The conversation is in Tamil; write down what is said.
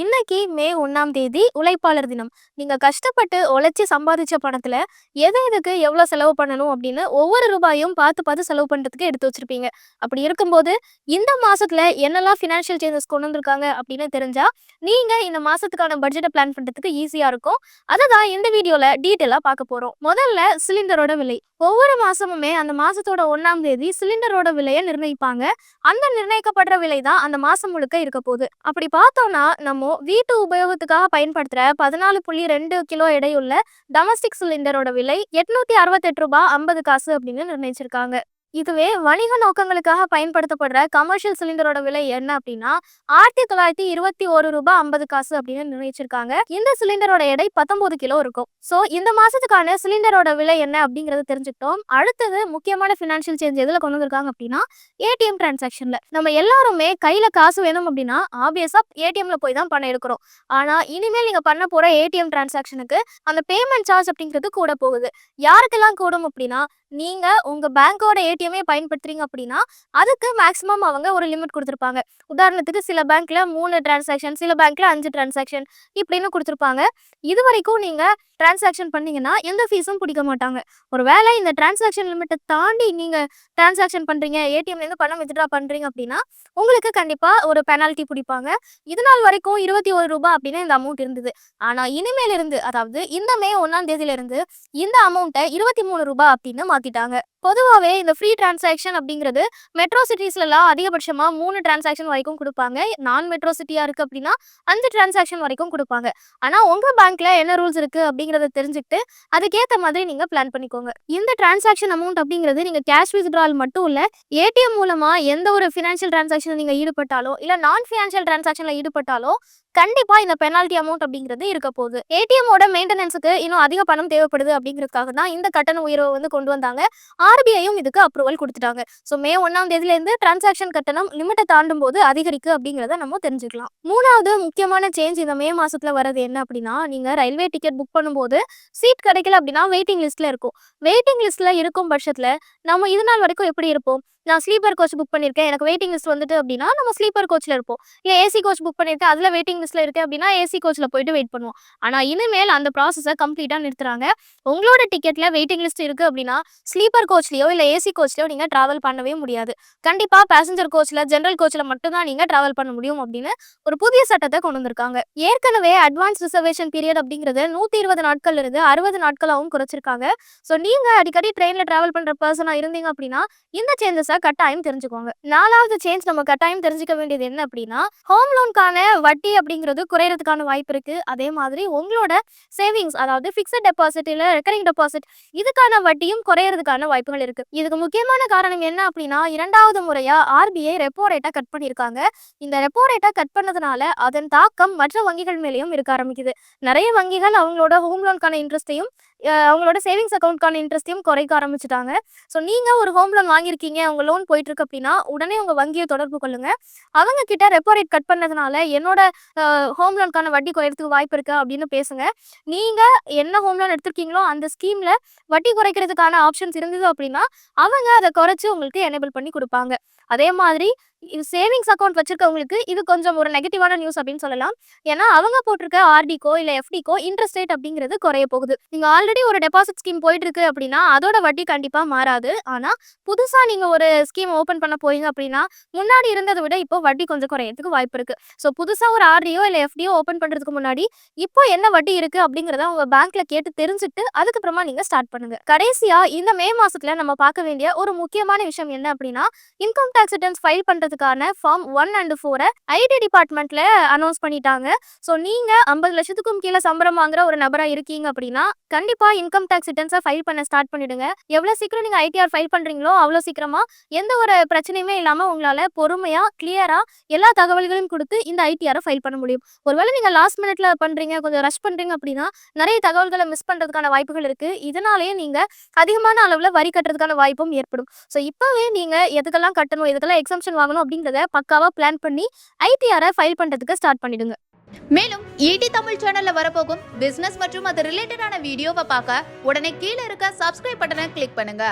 இன்னைக்கு மே ஒன்றாம் தேதி உழைப்பாளர் தினம். நீங்க கஷ்டப்பட்டு உழைச்சி சம்பாதிச்ச பணத்துல, எதை எதுக்கு எவ்வளோ செலவு பண்ணணும் அப்படின்னு ஒவ்வொரு ரூபாயும் பார்த்து பார்த்து செலவு பண்றதுக்கு எடுத்து வச்சிருப்பீங்க. அப்படி இருக்கும்போது, இந்த மாசத்துல என்னெல்லாம் ஃபினான்ஷியல் சேஞ்சஸ் கொண்டு வந்திருக்காங்க அப்படின்னு தெரிஞ்சா, நீங்க இந்த மாசத்துக்கான பட்ஜெட்டை பிளான் பண்றதுக்கு ஈஸியா இருக்கும். அதை தான் இந்த வீடியோல டீட்டெயிலா பார்க்க போறோம். முதல்ல சிலிண்டரோட விலை. ஒவ்வொரு மாசமுமே அந்த மாசத்தோட ஒன்றாம் தேதி சிலிண்டரோட விலையை நிர்ணயிப்பாங்க. அந்த நிர்ணயிக்கப்படுற விலை தான் அந்த மாசம் முழுக்க இருக்க போகுது. அப்படி பார்த்தோம்னா, நம்ம தினமும் வீட்டு உபயோகத்துக்காக பயன்படுத்துகிற பதினாலு புள்ளி ரெண்டு கிலோ எடையுள்ள டொமஸ்டிக் சிலிண்டரோட விலை எட்நூற்றி அறுபத்தெட்டு ரூபாய் ஐம்பது காசு அப்படின்னு நிர்ணயிச்சிருக்காங்க. இதுவே வணிக நோக்கங்களுக்காக பயன்படுத்தப்படுற கமர்ஷியல் சிலிண்டரோட விலை என்ன அப்படின்னா, ஆயிரத்தி தொள்ளாயிரத்தி இருபத்தி ஒரு ரூபாய் ஐம்பது காசு அப்படின்னு நிர்ணயிச்சிருக்காங்க. இந்த சிலிண்டரோட எடை 19 கிலோ இருக்கும். ஸோ இந்த மாசத்துக்கான சிலிண்டரோட விலை என்ன அப்படிங்கறத தெரிஞ்சுக்கிட்டோம். அடுத்தது முக்கியமான ஃபினான்ஷியல் சேஞ்ச் எதுல கொண்டு வந்திருக்காங்க அப்படின்னா, ஏடிஎம் டிரான்சாக்ஷன்ல. நம்ம எல்லாருமே கையில காசு வேணும் அப்படின்னா, ஆப்வியஸா ஏடிஎம்ல போய் தான் பணம் எடுக்கிறோம். ஆனா இனிமேல் நீங்க பண்ண போற ஏடிஎம் டிரான்சாக்ஷனுக்கு அந்த பேமெண்ட் சார்ஜ் அப்படிங்கிறது கூட போகுது. யாருக்கெல்லாம் கூடும் அப்படின்னா, நீங்க உங்க பேங்கோட ஏடிஎம்மே பயன்படுத்துறீங்க அப்படின்னா, அதுக்கு மேக்ஸிமம் அவங்க ஒரு லிமிட் கொடுத்துருப்பாங்க. உதாரணத்துக்கு சில பேங்க்ல மூணு டிரான்சாக்ஷன், சில பேங்க்ல அஞ்சு டிரான்சாக்ஷன் இப்படின்னு கொடுத்துருப்பாங்க. இது வரைக்கும் நீங்க டிரான்சாக்ஷன் பண்ணீங்கன்னா, எந்த ஃபீஸும் பிடிக்க மாட்டாங்க. ஒருவேளை இந்த டிரான்சாக்ஷன் லிமிட்டை தாண்டி நீங்கள் டிரான்சாக்ஷன் பண்ணுறீங்க ஏடிஎம்லேருந்து பணம் வித்ட்ரா பண்ணுறீங்க அப்படின்னா, உங்களுக்கு கண்டிப்பாக ஒரு பெனால்ட்டி பிடிப்பாங்க இது நாள் வரைக்கும் இருபத்தி ஒரு ரூபாய் அப்படின்னு இந்த அமௌண்ட் இருந்தது. ஆனால் இனிமேலிருந்து அதாவது இந்த மே ஒன்றாம் தேதியிலிருந்து இந்த அமௌண்ட்டை இருபத்தி மூணு ரூபாய் அப்படின்னு மாற்றிட்டாங்க பொதுவாகவே இந்த ஃப்ரீ டிரான்சாக்ஷன் அப்படிங்கிறது மெட்ரோ சிட்டிஸ்லலாம் அதிகபட்சமாக மூணு டிரான்சாக்ஷன் வரைக்கும் கொடுப்பாங்க நான் மெட்ரோ சிட்டியாக இருக்குது அப்படின்னா அஞ்சு டிரான்சாக்ஷன் வரைக்கும் கொடுப்பாங்க ஆனால் உங்கள் பேங்க்கில் என்ன ரூல்ஸ் இருக்குது அப்படிங்கிற அப்படிங்கிறத தெரிஞ்சுக்கிட்டு, அதுக்கேத்த மாதிரி நீங்க பிளான் பண்ணிக்கோங்க. இந்த டிரான்சாக்ஷன் அமௌண்ட் அப்படிங்கிறது நீங்க கேஷ் வித்ட்ரால் மட்டும் இல்ல, ஏடிஎம் மூலமா எந்த ஒரு ஃபினான்ஷியல் டிரான்சாக்ஷன் நீங்க ஈடுபட்டாலோ, இல்ல நான் ஃபினான்ஷியல் டிரான்சாக்ஷன்ல ஈடுபட்டாலோ, கண்டிப்பா இந்த பெனால்டி அமௌண்ட் அப்படிங்கிறது இருக்க போகுது. ஏடிஎம்மோட மெயின்டெனன்ஸுக்கு இன்னும் அதிக பணம் தேவைப்படுது அப்படிங்கிறதுக்காக தான் இந்த கட்டண உயர்வை வந்து கொண்டு வந்தாங்க. ஆர்பிஐயும் இதுக்கு அப்ரூவல் கொடுத்துட்டாங்க ஸோ மே ஒன்னாம் தேதியில இருந்து டிரான்சாக்ஷன் கட்டணம் லிமிட்ட தாண்டும்போது அதிகரிக்கு அப்படிங்கிறத நம்ம தெரிஞ்சுக்கலாம். மூணாவது முக்கியமான சேஞ்ச் இந்த மே மாசத்துல வர்றது என்ன அப்படின்னா, நீங்க ரயில்வே டிக்கெட் புக் பண்ணும்போது சீட் கிடைக்கல அப்படின்னா வெயிட்டிங் லிஸ்ட்ல இருக்கும். வெயிட்டிங் லிஸ்ட்ல இருக்கும் பட்சத்துல, நம்ம இது நாள் வரைக்கும் எப்படி இருப்போம்? நான் ஸ்லீப்பர் கோச் புக் பண்ணியிருக்கேன். எனக்கு வெயிட்டிங் லிஸ்ட் வந்துட்டு அப்படின்னா, நம்ம ஸ்லீப்பர் கோச்ல இருப்போம். இல்லை ஏசி கோச் புக் பண்ணியிருக்கேன். அதுல வெயிட்டிங் லிஸ்ட்ல இருக்கேன் அப்படின்னா, ஏசி கோச்ல போயிட்டு வெயிட் பண்ணுவோம். ஆனா இனிமேல் அந்த ப்ராசஸை கம்ப்ளீட்டா நிறுத்துறாங்க. உங்களோட டிக்கெட்ல வெயிட்டிங் லிஸ்ட் இருக்கு அப்படின்னா, ஸ்லீப்பர் கோச்லயோ இல்ல ஏசி கோச்லயோ நீங்க டிராவல் பண்ணவே முடியாது. கண்டிப்பா பேசஞ்சர் கோச்ல, ஜென்ரல் கோச்ல மட்டும் தான் நீங்க டிராவல் பண்ண முடியும் அப்படின்னு ஒரு புதிய சட்டத்தை கொண்டு வந்திருக்காங்க. ஏற்கனவே அட்வான்ஸ் ரிசர்வேஷன் பீரியட் அப்படிங்கிறது 120 நாட்கள்ல இருந்து அறுபது நாட்களாகவும் குறைச்சிருக்காங்க. ஸோ நீங்க அடிக்கடி ட்ரெயின்ல டிராவல் பண்ற பர்சனாக இருந்தீங்க அப்படின்னா, இந்த சேஞ்சஸ் கட்டாயம் தெரிஞ்சுக்கோங்க. நாலாவது சேஞ்ச் நம்ம கட்டாயம் தெரிஞ்சுக்க வேண்டியது என்ன அப்படின்னா, ஹோம் லோன்க்கான வட்டி அப்படிங்கிறது குறையறதுக்கான வாய்ப்பு இருக்கு. அதே மாதிரி உங்களோட சேவிங்ஸ் அதாவது ஃபிக்ஸட் டெபாசிட் இல்ல ரெக்கரிங் டெபாசிட் இதுக்கான வட்டியும் குறையறதுக்கான வாய்ப்புகள் இருக்கு. இதுக்கு முக்கியமான காரணம் என்ன அப்படின்னா, இரண்டாவது முறையா ஆர்பிஐ ரெப்போ ரேட்ட கட் பண்ணியிருக்காங்க. இந்த ரெப்போ ரேட்ட கட் பண்ணதுனால அதன் தாக்கம் மற்ற வங்கிகள் மேலேயும் இருக்க ஆரம்பிக்குது. நிறைய வங்கிகள் அவங்களோட ஹோம் லோனுக்கான இன்ட்ரெஸ்ட்டையும், அவங்களோட சேவிங்ஸ் அக்கௌண்ட்கான இன்ட்ரெஸ்ட்டையும் குறைக்க ஆரம்பிச்சுட்டாங்க. ஸோ நீங்கள் ஒரு ஹோம் லோன் வாங்கியிருக்கீங்க, உங்க லோன் போயிட்டு இருக்கு அப்படின்னா, உடனே உங்க வங்கியை தொடர்பு கொள்ளுங்க. அவங்க கிட்ட ரெப்போ ரேட் கட் பண்ணதுனால என்னோட ஹோம் லோனுக்கான வட்டி குறையறதுக்கு வாய்ப்பு இருக்கா அப்படின்னு பேசுங்க. நீங்க என்ன ஹோம் லோன் எடுத்திருக்கீங்களோ அந்த ஸ்கீம்ல வட்டி குறைக்கிறதுக்கான ஆப்ஷன்ஸ் இருந்தது அப்படின்னா, அவங்க அதை குறைச்சு உங்களுக்கு எனேபிள் பண்ணி கொடுப்பாங்க அதே மாதிரி இது சேவிங்ஸ் அக்கௌண்ட் வச்சிருக்கவங்களுக்கு இது கொஞ்சம் ஒரு நெகட்டிவான நியூஸ் அப்படின்னு சொல்லலாம். ஏன்னா அவங்க போட்டிருக்க ஆர்டிக்கோ இல்லை எஃப்டிக்கோ இன்ட்ரெஸ்ட் ரேட் அப்படிங்கிறது குறைய போகுது. நீங்க ஆல்ரெடி ஒரு டெபாசிட் ஸ்கீம் போயிட்டு இருக்கு அப்படின்னா, அதோட வட்டி கண்டிப்பா மாறாது. ஆனா புதுசா நீங்க ஒரு ஸ்கீம் ஓப்பன் பண்ண போறீங்க அப்படின்னா, முன்னாடி இருந்ததை விட இப்போ வட்டி கொஞ்சம் குறையறதுக்கு வாய்ப்பு இருக்கு. ஸோ புதுசா ஒரு ஆர்டியோ இல்லை எஃப்டியோ ஓப்பன் பண்றதுக்கு முன்னாடி, இப்போ என்ன வட்டி இருக்கு அப்படிங்கிறத உங்க பேங்க்ல கேட்டு தெரிஞ்சுட்டு அதுக்கப்புறமா நீங்க ஸ்டார்ட் பண்ணுங்க. கடைசியா இந்த மே மாசத்துல நம்ம பார்க்க வேண்டிய ஒரு முக்கியமான விஷயம் என்ன அப்படின்னா, இன்கம் டேக்ஸ் ரிட்டர்ன்ஸ் ஃபைல் பண்றதுக்கான ஃபார்ம் ஒன் அண்ட் ஃபோரை ஐடி டிபார்ட்மெண்ட்ல அனௌன்ஸ் பண்ணிட்டாங்க. ஸோ நீங்க 50 லட்சத்துக்கும் கீழே சம்பளம் வாங்குற ஒரு நபரா இருக்கீங்க அப்படின்னா, கண்டிப்பா இன்கம் டேக்ஸ் ரிட்டர்ன்ஸை ஃபைல் பண்ண ஸ்டார்ட் பண்ணிடுங்க. எவ்வளவு சீக்கிரம் நீங்க ஐடிஆர் ஃபைல் பண்றீங்களோ, அவ்வளோ சீக்கிரமா எந்த ஒரு பிரச்சனையுமே இல்லாம உங்களால பொறுமையா, கிளியரா எல்லா தகவல்களையும் கொடுத்து இந்த ஐடிஆரை ஃபைல் பண்ண முடியும். ஒருவேளை நீங்க லாஸ்ட் மினிட்ல பண்றீங்க, கொஞ்சம் ரஷ் பண்றீங்க அப்படின்னா, நிறைய தகவல்களை மிஸ் பண்றதுக்கான வாய்ப்புகள் இருக்கு. இதனாலேயே நீங்க அதிகமான அளவுல வரி கட்டுறதுக்கான வாய்ப்பும் ஏற்படும். ஸோ இப்பவே நீங்க எதுக்கெல்லாம் கட்டணும், எதுக்கெல்லாம் எக்ஸம்ஷன் வாங்கணும் அப்படிங்கிறத பக்காவாக பிளான் பண்ணி ஐடிஆரை ஃபைல் பண்ணுறதுக்கு ஸ்டார்ட் பண்ணிடுங்க. மேலும் ஈடி தமிழ் சேனல்ல வரப்போகும் பிசினஸ் மற்றும் அது ரிலேட்டடான வீடியோவை பார்க்க உடனே கீழே இருக்க சப்ஸ்கிரைப் பட்டனை கிளிக் பண்ணுங்க